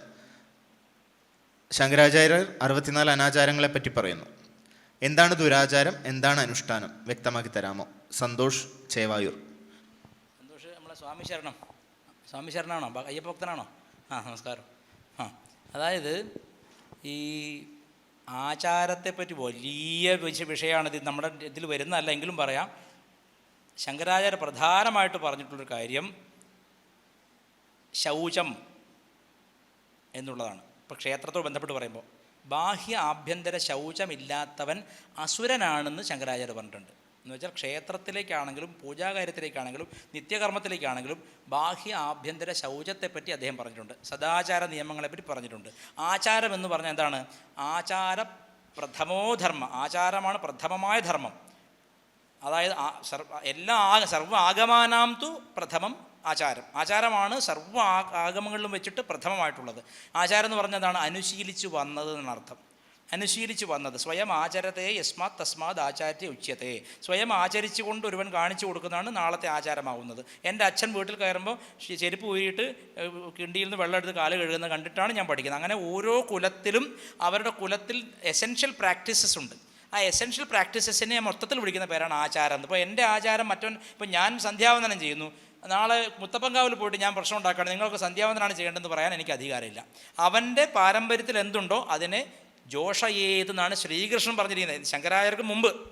ശങ്കരാചാര്യർ അറുപത്തിനാല് അനാചാരങ്ങളെ പറ്റി പറയുന്നു. എന്താണ് ദുരാചാരം എന്താണ് അനുഷ്ഠാനം? വ്യക്തമാക്കി തരാമോ? സന്തോഷ് ചേവായൂർ. സന്തോഷ് നമ്മളെ സ്വാമി ശരണം. സ്വാമി ശരണാണോ? അയ്യപ്പ ഭക്തനാണോ? ആ നമസ്കാരം. ആ അതായത് ഈ ആചാരത്തെപ്പറ്റി വലിയ വിഷ- വിഷയമാണിത്. നമ്മുടെ ഇതിൽ വരുന്നതല്ല എങ്കിലും പറയാം. ശങ്കരാചാര്യ പ്രധാനമായിട്ട് പറഞ്ഞിട്ടുള്ളൊരു കാര്യം ശൗചം എന്നുള്ളതാണ്. ഇപ്പോൾ ക്ഷേത്രത്തോട് ബന്ധപ്പെട്ട് പറയുമ്പോൾ ബാഹ്യ ആഭ്യന്തര ശൗചമില്ലാത്തവൻ അസുരനാണെന്ന് ശങ്കരാചാര്യ പറഞ്ഞിട്ടുണ്ട്. എന്ന് വെച്ചാൽ ക്ഷേത്രത്തിലേക്കാണെങ്കിലും പൂജാകാര്യത്തിലേക്കാണെങ്കിലും നിത്യകർമ്മത്തിലേക്കാണെങ്കിലും ബാഹ്യ ആഭ്യന്തര ശൗചത്തെപ്പറ്റി അദ്ദേഹം പറഞ്ഞിട്ടുണ്ട്. സദാചാര നിയമങ്ങളെപ്പറ്റി പറഞ്ഞിട്ടുണ്ട്. ആചാരം എന്ന് പറഞ്ഞാൽ എന്താണ്? ആചാര പ്രഥമോധർമ്മ ആചാരമാണ് പ്രഥമമായ ധർമ്മം. അതായത് സർവ എല്ലാ സർവ ആഗമാനാം തു പ്രഥമം ആചാരം. ആചാരമാണ് സർവ ആഗമങ്ങളിലും വെച്ചിട്ട് പ്രഥമമായിട്ടുള്ളത്. ആചാരം എന്ന് പറഞ്ഞതാണ് അനുശീലിച്ചു വന്നത് എന്നർത്ഥം അനുശീലിച്ചു വന്നത്. സ്വയം ആചരത്തെ യസ്മാത് തസ്മാത് ആചാര്യ ഉച്ചത്തെ സ്വയം ആചരിച്ചുകൊണ്ട് ഒരുവൻ കാണിച്ചു കൊടുക്കുന്നതാണ് നാളത്തെ ആചാരമാവുന്നത്. എന്റെ അച്ഛൻ വീട്ടിൽ കയറുമ്പോൾ ചെരുപ്പ് ഊരിയിട്ട് കിണ്ടിയിൽ നിന്ന് വെള്ളം എടുത്ത് കാൽ കഴുകുന്നത് കണ്ടിട്ടാണ് ഞാൻ പഠിക്കുന്നത്. അങ്ങനെ ഓരോ കുലത്തിലും അവരുടെ കുലത്തിൽ എസെൻഷ്യൽ പ്രാക്ടീസസ് ഉണ്ട്. ആ എസെൻഷ്യൽ പ്രാക്ടീസസിനെ മൊത്തത്തിൽ വിളിക്കുന്ന പേരാണ് ആചാരം ഇപ്പോൾ എന്റെ ആചാരം മറ്റവൻ ഇപ്പോൾ ഞാൻ സന്ധ്യാവന്ദനം ചെയ്യുന്നു. നാളെ മുത്തപ്പങ്കാവിൽ പോയിട്ട് ഞാൻ പ്രശ്നം ഉണ്ടാക്കുകയാണ്. നിങ്ങൾക്ക് സന്ധ്യാവന്തനാണ് ചെയ്യേണ്ടതെന്ന് പറയാൻ എനിക്ക് അധികാരമില്ല. അവന്റെ പാരമ്പര്യത്തിൽ എന്തുണ്ടോ അതിനെ ജോഷയേതെന്നാണ് ശ്രീകൃഷ്ണൻ പറഞ്ഞിരിക്കുന്നത്. ശങ്കരാചാര്യർക്ക് മുമ്പ്.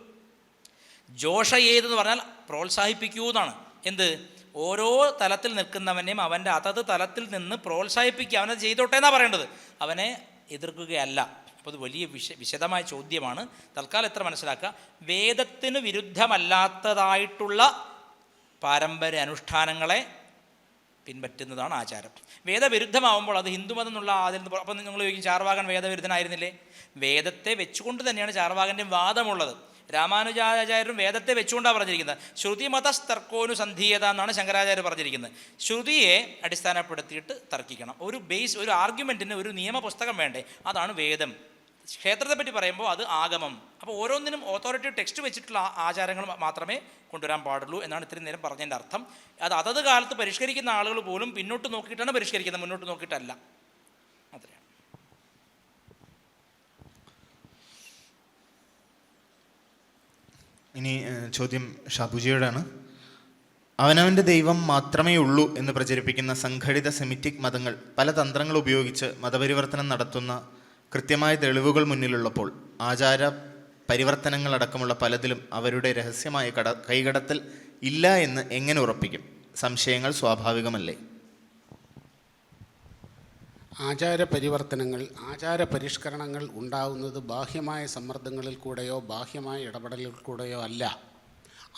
ജോഷയേത് എന്ന് പറഞ്ഞാൽ പ്രോത്സാഹിപ്പിക്കൂ എന്നാണ്. എന്ത്? ഓരോ തലത്തിൽ നിൽക്കുന്നവനെയും അവന്റെ അതത് തലത്തിൽ നിന്ന് പ്രോത്സാഹിപ്പിക്കുക. അവനത് ചെയ്തോട്ടെ എന്നാണ് പറയേണ്ടത്? അവനെ എതിർക്കുകയല്ല. അപ്പോൾ അത് വലിയ വിശ വിശദമായ ചോദ്യമാണ്. തൽക്കാലം എത്ര മനസ്സിലാക്കുക. വേദത്തിന് വിരുദ്ധമല്ലാത്തതായിട്ടുള്ള പാരമ്പര്യ അനുഷ്ഠാനങ്ങളെ പിൻപറ്റുന്നതാണ് ആചാരം. വേദവിരുദ്ധമാവുമ്പോൾ അത് ഹിന്ദുമതം എന്നുള്ള അതിൽ അപ്പം നിങ്ങൾ ചോദിക്കും ചാർവാകൻ വേദവിരുദ്ധനായിരുന്നില്ലേ? വേദത്തെ വെച്ചുകൊണ്ട് തന്നെയാണ് ചാർവാകന്റെ വാദമുള്ളത്. രാമാനുജാചാര്യരും വേദത്തെ വെച്ചുകൊണ്ടാണ് പറഞ്ഞിരിക്കുന്നത്. ശ്രുതിമതസ്തർക്കോനു സന്ധീയത എന്നാണ് ശങ്കരാചാര്യർ പറഞ്ഞിരിക്കുന്നത്. ശ്രുതിയെ അടിസ്ഥാനപ്പെടുത്തിയിട്ട് തർക്കിക്കണം. ഒരു ബേസ് ഒരു ആർഗ്യുമെന്റിന് ഒരു നിയമപുസ്തകം വേണ്ടേ? അതാണ് വേദം. ക്ഷേത്രത്തെ പറ്റി പറയുമ്പോൾ അത് ആഗമം. അപ്പോൾ ഓരോന്നിനും ഓതോറിറ്റി ടെക്സ്റ്റ് വെച്ചിട്ടുള്ള ആചാരങ്ങൾ മാത്രമേ കൊണ്ടുവരാൻ പാടുള്ളൂ എന്നാണ് ഇത്രയും നേരം പറഞ്ഞതിന്റെ അർത്ഥം. അത് അതത് കാലത്ത് പരിഷ്കരിക്കുന്ന ആളുകൾ പോലും പിന്നോട്ട് നോക്കിയിട്ടാണ് പരിഷ്കരിക്കുന്നത് മുന്നോട്ട് നോക്കിയിട്ടല്ല. അത്രയാണ് ഇനി ചോദ്യം ഷാബുജിയോടാണ്. അവനവന്റെ ദൈവം മാത്രമേ ഉള്ളൂ എന്ന് പ്രചരിപ്പിക്കുന്ന സംഘടിത സെമിറ്റിക് മതങ്ങൾ പല തന്ത്രങ്ങൾ ഉപയോഗിച്ച് മതപരിവർത്തനം നടത്തുന്ന കൃത്യമായ തെളിവുകൾ മുന്നിലുള്ളപ്പോൾ ആചാര പരിവർത്തനങ്ങളടക്കമുള്ള പലതിലും അവരുടെ രഹസ്യമായ കട കൈകടത്തൽ ഇല്ല എന്ന് എങ്ങനെ ഉറപ്പിക്കും? സംശയങ്ങൾ സ്വാഭാവികമല്ലേ? ആചാര പരിവർത്തനങ്ങൾ ആചാര പരിഷ്കരണങ്ങൾ ഉണ്ടാകുന്നത് ബാഹ്യമായ സമ്മർദ്ദങ്ങളിൽ കൂടെയോ ബാഹ്യമായ ഇടപെടലിൽ കൂടെയോ അല്ല.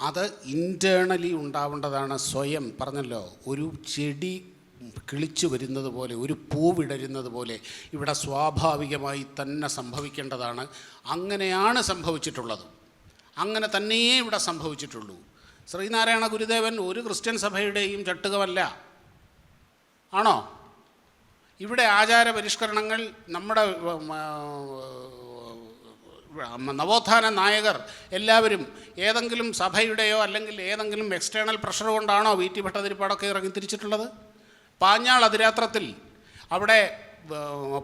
അത് ഇന്റേർണലി ഉണ്ടാവേണ്ടതാണ് സ്വയം. പറഞ്ഞല്ലോ ഒരു ചെടി കിളിച്ചു വരുന്നത് പോലെ ഒരു പൂവിടരുന്നത് പോലെ ഇവിടെ സ്വാഭാവികമായി തന്നെ സംഭവിക്കേണ്ടതാണ്. അങ്ങനെയാണ് സംഭവിച്ചിട്ടുള്ളത്. അങ്ങനെ തന്നെയേ ഇവിടെ സംഭവിച്ചിട്ടുള്ളൂ. ശ്രീനാരായണ ഗുരുദേവൻ ഒരു ക്രിസ്ത്യൻ സഭയുടെയും ചട്ടുകമല്ല. ആണോ? ഇവിടെ ആചാര പരിഷ്കരണങ്ങൾ നമ്മുടെ നവോത്ഥാന നായകർ എല്ലാവരും ഏതെങ്കിലും സഭയുടെയോ അല്ലെങ്കിൽ ഏതെങ്കിലും എക്സ്റ്റേണൽ പ്രഷർ കൊണ്ടാണോ വി ടി ഭട്ടതിരിപ്പാടൊക്കെ ഇറങ്ങി തിരിച്ചിട്ടുള്ളത്? പാഞ്ഞാൾ അതിരാത്രത്തിൽ അവിടെ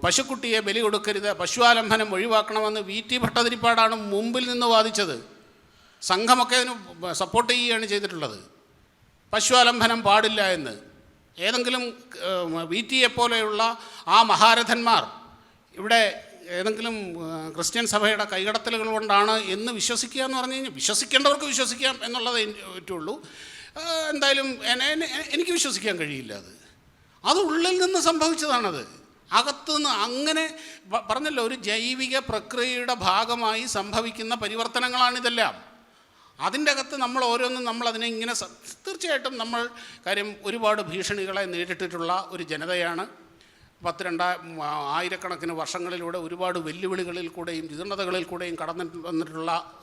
പശുക്കുട്ടിയെ ബലി കൊടുക്കരുത് പശുവാലംബനം ഒഴിവാക്കണമെന്ന് വി ടി ഭട്ടതിരിപ്പാടാണ് മുമ്പിൽ നിന്ന് വാദിച്ചത്. സംഘമൊക്കെ അതിന് സപ്പോർട്ട് ചെയ്യുകയാണ് ചെയ്തിട്ടുള്ളത്. പശുവാലംബനം പാടില്ല എന്ന്. ഏതെങ്കിലും വി ടിയെ പോലെയുള്ള ആ മഹാരഥന്മാർ ഇവിടെ ഏതെങ്കിലും ക്രിസ്ത്യൻ സഭയുടെ കൈകടത്തലുകൾ കൊണ്ടാണ് എന്ന് വിശ്വസിക്കുക എന്ന് പറഞ്ഞു കഴിഞ്ഞാൽ വിശ്വസിക്കേണ്ടവർക്ക് വിശ്വസിക്കാം എന്നുള്ളത് പറ്റുള്ളൂ. എന്തായാലും എനിക്ക് വിശ്വസിക്കാൻ കഴിയില്ല അത്. അത് ഉള്ളിൽ നിന്ന് സംഭവിച്ചതാണത്. അകത്തുനിന്ന് അങ്ങനെ പറഞ്ഞല്ലോ ഒരു ജൈവിക പ്രക്രിയയുടെ ഭാഗമായി സംഭവിക്കുന്ന പരിവർത്തനങ്ങളാണിതെല്ലാം. അതിന്റെ അകത്ത് നമ്മൾ ഓരോന്നും നമ്മൾ അതിനെ ഇങ്ങനെ തീർച്ചയായിട്ടും നമ്മൾ കാര്യം ഒരുപാട് ഭീഷണികളെ നേരിട്ടിട്ടുള്ള ഒരു ജനതയാണ്. പത്ത് രണ്ടാ ആയിരക്കണക്കിന് വർഷങ്ങളിലൂടെ ഒരുപാട് വെല്ലുവിളികളിൽ കൂടെയും വിതരണതകളിൽ കൂടെയും കടന്നു വന്നിട്ടുള്ള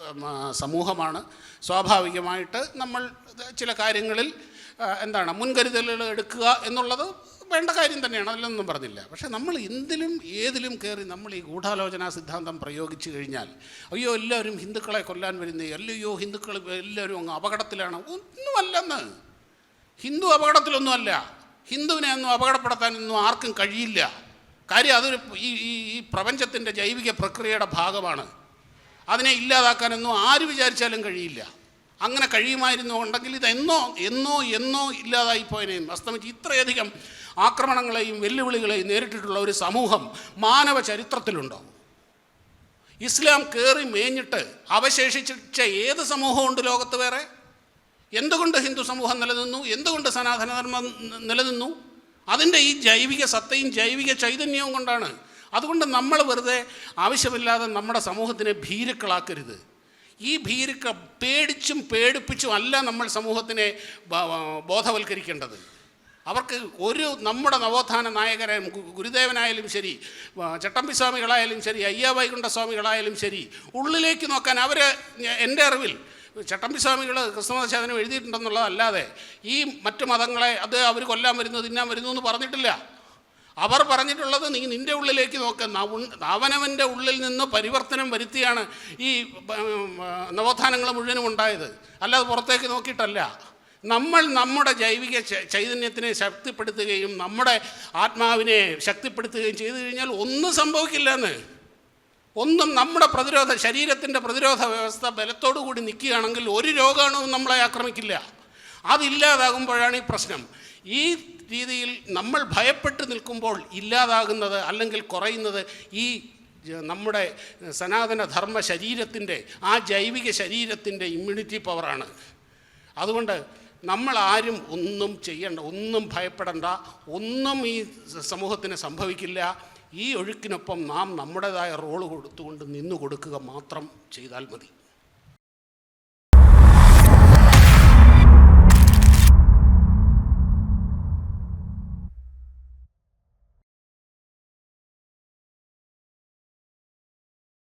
സമൂഹമാണ്. സ്വാഭാവികമായിട്ട് നമ്മൾ ചില കാര്യങ്ങളിൽ എന്താണ് മുൻകരുതലുകൾ എടുക്കുക എന്നുള്ളത് വേണ്ട കാര്യം തന്നെയാണ്. അതിലൊന്നും പറഞ്ഞില്ല. പക്ഷേ നമ്മൾ എന്തിലും ഏതിലും കയറി നമ്മൾ ഈ ഗൂഢാലോചനാ സിദ്ധാന്തം പ്രയോഗിച്ചു കഴിഞ്ഞാൽ അയ്യോ എല്ലാവരും ഹിന്ദുക്കളെ കൊല്ലാൻ വരുന്നേ അല്ലയോ ഹിന്ദുക്കൾ എല്ലാവരും അങ്ങ് അപകടത്തിലാണ്. ഒന്നുമല്ലെന്ന്. ഹിന്ദു അപകടത്തിലൊന്നുമല്ല. ഹിന്ദുവിനെ ഒന്നും അപകടപ്പെടുത്താനൊന്നും ആർക്കും കഴിയില്ല. കാര്യം അതൊരു ഈ ഈ പ്രപഞ്ചത്തിന്റെ ജൈവിക പ്രക്രിയയുടെ ഭാഗമാണ്. അതിനെ ഇല്ലാതാക്കാനൊന്നും ആര് വിചാരിച്ചാലും കഴിയില്ല. അങ്ങനെ കഴിയുമായിരുന്നു ഉണ്ടെങ്കിൽ ഇത് എന്നോ എന്നോ ഇല്ലാതായി ഇല്ലാതായിപ്പോയതിനെയും അസ്തമിച്ച് ഇത്രയധികം ആക്രമണങ്ങളെയും വെല്ലുവിളികളെയും നേരിട്ടിട്ടുള്ള ഒരു സമൂഹം മാനവ ചരിത്രത്തിലുണ്ടോ? ഇസ്ലാം കയറി മേഞ്ഞിട്ട് അവശേഷിച്ച ഏത് സമൂഹമുണ്ട് ലോകത്ത് വേറെ? എന്തുകൊണ്ട് ഹിന്ദു സമൂഹം നിലനിന്നു? എന്തുകൊണ്ട് സനാതനധർമ്മം നിലനിന്നു? അതിന്റെ ഈ ജൈവിക സത്തയും ജൈവിക ചൈതന്യവും കൊണ്ടാണ്. അതുകൊണ്ട് നമ്മൾ വെറുതെ ആവശ്യമില്ലാതെ നമ്മുടെ സമൂഹത്തിനെ ഭീരുക്കളാക്കരുത്. ഈ ഭീരുക്ക പേടിച്ചും പേടിപ്പിച്ചും അല്ല നമ്മൾ സമൂഹത്തിനെ ബോധവൽക്കരിക്കേണ്ടത്. അവർക്ക് ഒരു നമ്മുടെ നവോത്ഥാന നായകരെ ഗുരുദേവനായാലും ശരി ചട്ടമ്പി സ്വാമികളായാലും ശരി അയ്യാവൈകുണ്ഠ സ്വാമികളായാലും ശരി ഉള്ളിലേക്ക് നോക്കാൻ അവർ എന്റെ അറിവിൽ ചട്ടമ്പി സ്വാമികൾ ക്രിസ്തുമതശാസനം എഴുതിയിട്ടുണ്ടെന്നുള്ളതല്ലാതെ ഈ മറ്റു മതങ്ങളെ അത് അവർ കൊല്ലാൻ വരുന്നു തിന്നാൻ വരുന്നു എന്ന് പറഞ്ഞിട്ടില്ല. അവർ പറഞ്ഞിട്ടുള്ളത് നീ നിന്റെ ഉള്ളിലേക്ക് നോക്ക്. നവ- അവനവന്റെ ഉള്ളിൽ നിന്ന് പരിവർത്തനം വരുത്തിയാണ് ഈ നവോത്ഥാനങ്ങൾ മുഴുവനും ഉണ്ടായത്. അല്ലാതെ പുറത്തേക്ക് നോക്കിയിട്ടല്ല. നമ്മൾ നമ്മുടെ ജൈവിക ചൈതന്യത്തിനെ ശക്തിപ്പെടുത്തുകയും നമ്മുടെ ആത്മാവിനെ ശക്തിപ്പെടുത്തുകയും ചെയ്തു കഴിഞ്ഞാൽ ഒന്നും സംഭവിക്കില്ല എന്ന്. ഒന്നും നമ്മുടെ പ്രതിരോധ ശരീരത്തിന്റെ പ്രതിരോധ വ്യവസ്ഥ ബലത്തോടു കൂടി നിൽക്കുകയാണെങ്കിൽ ഒരു രോഗാണുവും നമ്മളെ ആക്രമിക്കില്ല. അതില്ലാതാകുമ്പോഴാണ് ഈ പ്രശ്നം. ഈ രീതിയിൽ നമ്മൾ ഭയപ്പെട്ട് നിൽക്കുമ്പോൾ ഇല്ലാതാകുന്നത് അല്ലെങ്കിൽ കുറയുന്നത് ഈ നമ്മുടെ സനാതന ധർമ്മ ശരീരത്തിന്റെ ആ ജൈവിക ശരീരത്തിന്റെ ഇമ്മ്യൂണിറ്റി പവറാണ് അതുകൊണ്ട് നമ്മൾ ആരും ഒന്നും ചെയ്യണ്ട ഒന്നും ഭയപ്പെടണ്ട ഒന്നും ഈ സമൂഹത്തിന് സംഭവിക്കില്ല. ഈ ഒഴുക്കിനൊപ്പം നാം നമ്മുടേതായ റോൾ കൊടുത്തുകൊണ്ട് നിന്നു കൊടുക്കുക മാത്രം ചെയ്താൽ മതി.